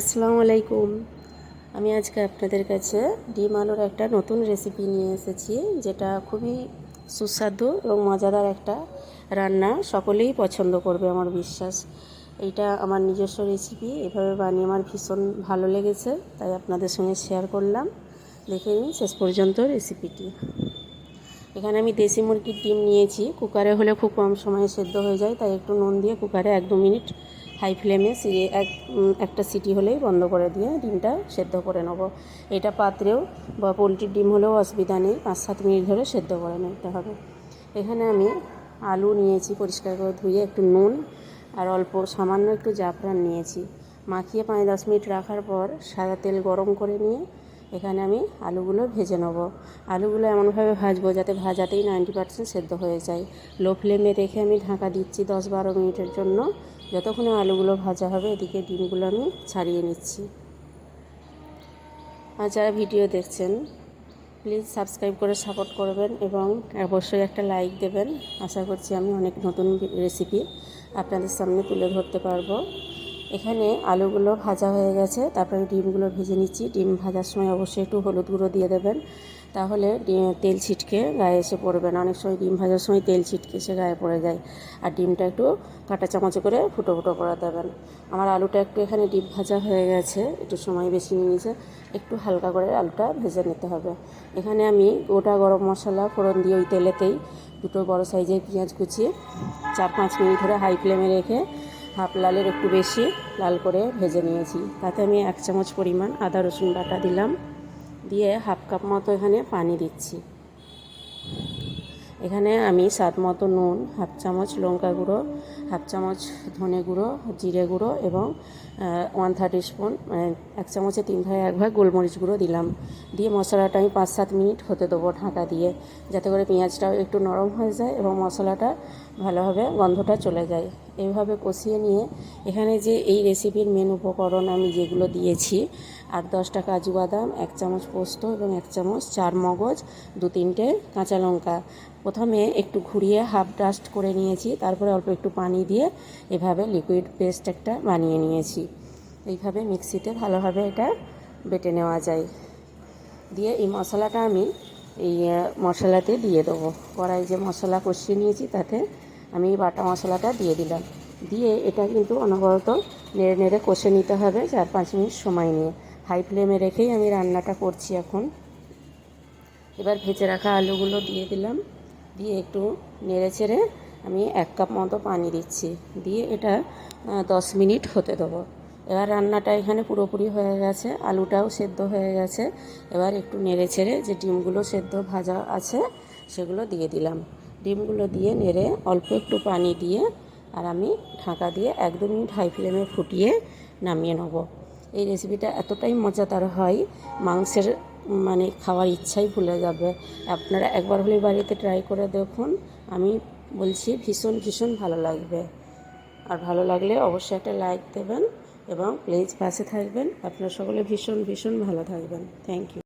আসসালামু আলাইকুম। আমি আজকে আপনাদের কাছে ডিম আলুর একটা নতুন রেসিপি নিয়ে এসেছি, যেটা খুবই সুস্বাদু এবং মজাদার একটা রান্না। সকলেই পছন্দ করবে আমার বিশ্বাস। এইটা আমার নিজস্ব রেসিপি এভাবে বানিয়ে আমার ভীষণ ভালো লেগেছে, তাই আপনাদের সঙ্গে শেয়ার করলাম। দেখে নিন শেষ পর্যন্ত রেসিপিটি এখানে আমি দেশি মুরগির ডিম নিয়েছি। কুকারে হলে খুব কম সময়ে সেদ্ধ হয়ে যায়, তাই একটু নুন দিয়ে কুকারে এক দু মিনিট হাই ফ্লেমে এক একটা সিটি হলেই বন্ধ করে দিয়ে ডিমটা সেদ্ধ করে নেব। এটা পাত্রেও বা পোলট্রির ডিম হলেও অসুবিধা নেই, পাঁচ সাত মিনিট ধরে সেদ্ধ করে নিতে হবে। এখানে আমি আলু নিয়েছি পরিষ্কার করে ধুয়ে, একটু নুন আর অল্প সামান্য একটু জাফরান নিয়েছি। মাখিয়ে পাঁচ দশ মিনিট রাখার পর সাদা তেল গরম করে নিয়ে এখানে আমি আলুগুলো ভেজে নেব। আলুগুলো এমনভাবে ভাজবো যাতে ভাজাতেই নাইনটি পার্সেন্ট সেদ্ধ হয়ে যায়। লো ফ্লেমে রেখে আমি ঢাকা দিচ্ছি দশ বারো মিনিটের জন্য। যতক্ষণে আলুগুলো ভাজা হবে, এদিকে ডিমগুলো আমি ছাড়িয়ে নিচ্ছি। আর যারা ভিডিও দেখছেন প্লিজ সাবস্ক্রাইব করে সাপোর্ট করবেন এবং অবশ্যই একটা লাইক দেবেন। আশা করছি আমি অনেক নতুন রেসিপি আপনাদের সামনে তুলে ধরতে পারব। এখানে আলুগুলো ভাজা হয়ে গেছে, তারপরে ডিমগুলো ভেজে নিচ্ছি। ডিম ভাজার সময় অবশ্যই একটু হলুদ গুঁড়ো দিয়ে দেবেন। তাহলে তেল ছিটকে গায়ে এসে পড়বে না। অনেক সময় ডিম ভাজার সময় তেল ছিটকে এসে গায়ে পড়ে যায়। আর ডিমটা একটু কাটা চামচ করে ফুটো ফুটো করে দেবেন। আমার আলুটা একটু এখানে ডিম ভাজা হয়ে গেছে, একটু সময় বেশি নিয়েছে। একটু হালকা করে আলুটা ভেজে নিতে হবে। এখানে আমি গোটা গরম মশলা, ফোড়ন দিয়ে ওই তেলেতেই দুটো বড় সাইজের পেঁয়াজ কুচিয়ে চার পাঁচ মিনিট ধরে হাই ফ্লেমে রেখে হাফ লালের একটু বেশি লাল করে ভেজে নিয়েছি। তাতে আমি এক চামচ পরিমাণ আদা রসুন বাটা দিলাম। দিয়ে হাফ কাপ মতো এখানে পানি দিচ্ছি। এখানে আমি স্বাদ মতো নুন, হাফ চামচ লঙ্কা গুঁড়ো, হাফ চামচ ধনে গুঁড়ো, জিরে গুঁড়ো এবং ওয়ান থার্টি স্পুন এক চামচে তিন ভাগ, এক ভাগ গোলমরিচ গুঁড়ো দিলাম। দিয়ে মশলাটা আমি পাঁচ সাত মিনিট হতে দেবো ঢাকা দিয়ে, যাতে করে পেঁয়াজটাও একটু নরম হয়ে যায় এবং মশলাটা ভালোভাবে গন্ধটা চলে যায়। এইভাবে কষিয়ে নিয়ে এখানে যে এই রেসিপির মেন উপকরণ আমি যেগুলো দিয়েছি আট দশটা কাজু বাদাম, এক চামচ পোস্ত এবং এক চামচ চার মগজ, দু তিনটে কাঁচা লঙ্কা। প্রথমে একটু ঘুরিয়ে হাফ ডাস্ট করে নিয়েছি, তারপরে অল্প একটু পানি দিয়ে এভাবে লিকুইড পেস্ট একটা বানিয়ে নিয়েছি। এইভাবে মিক্সিতে ভালোভাবে এটা বেটে নেওয়া যায়। দিয়ে এই মশলাটা আমি এই মশলাতে দিয়ে দেবো। কড়াই যে মশলা কষিয়ে নিয়েছি, তাতে আমি বাটা মশলাটা দিয়ে দিলাম। দিয়ে এটা কিন্তু অনবরত নেড়ে নেড়ে কষে নিতে হবে চার পাঁচ মিনিট সময় নিয়ে। হাই ফ্লেমে রেখেই আমি রান্নাটা করছি এখন। এবার ভেজে রাখা আলুগুলো দিয়ে দিলাম। দিয়ে একটু নেড়ে চেড়ে আমি এক কাপ মতো পানি দিচ্ছি। দিয়ে এটা দশ মিনিট হতে দেবো। এবার রান্নাটা এখানে পুরোপুরি হয়ে গেছে। আলুটাও সেদ্ধ হয়ে গেছে। এবার একটু নেড়ে ছেড়ে যে ডিমগুলো সেদ্ধ ভাজা আছে সেগুলো দিয়ে দিলাম। ডিমগুলো দিয়ে নেড়ে অল্প একটু পানি দিয়ে আর আমি ঢাকা দিয়ে এক দু মিনিট হাই ফ্লেমে ফুটিয়ে নামিয়ে নেব। এই রেসিপিটা এতটাই মজাদার হয়, মাংসের মানে খাওয়ার ইচ্ছাই ভুলে যাবে। আপনারা একবার হলে বাড়িতে ট্রাই করে দেখুন। আমি বলছি ভীষণ ভীষণ ভালো লাগবে। আর ভালো লাগলে অবশ্যই একটা লাইক দেবেন এবং প্লিজ পাশে থাকবেন। আপনারা সকলে ভীষণ ভীষণ ভালো থাকবেন। Thank you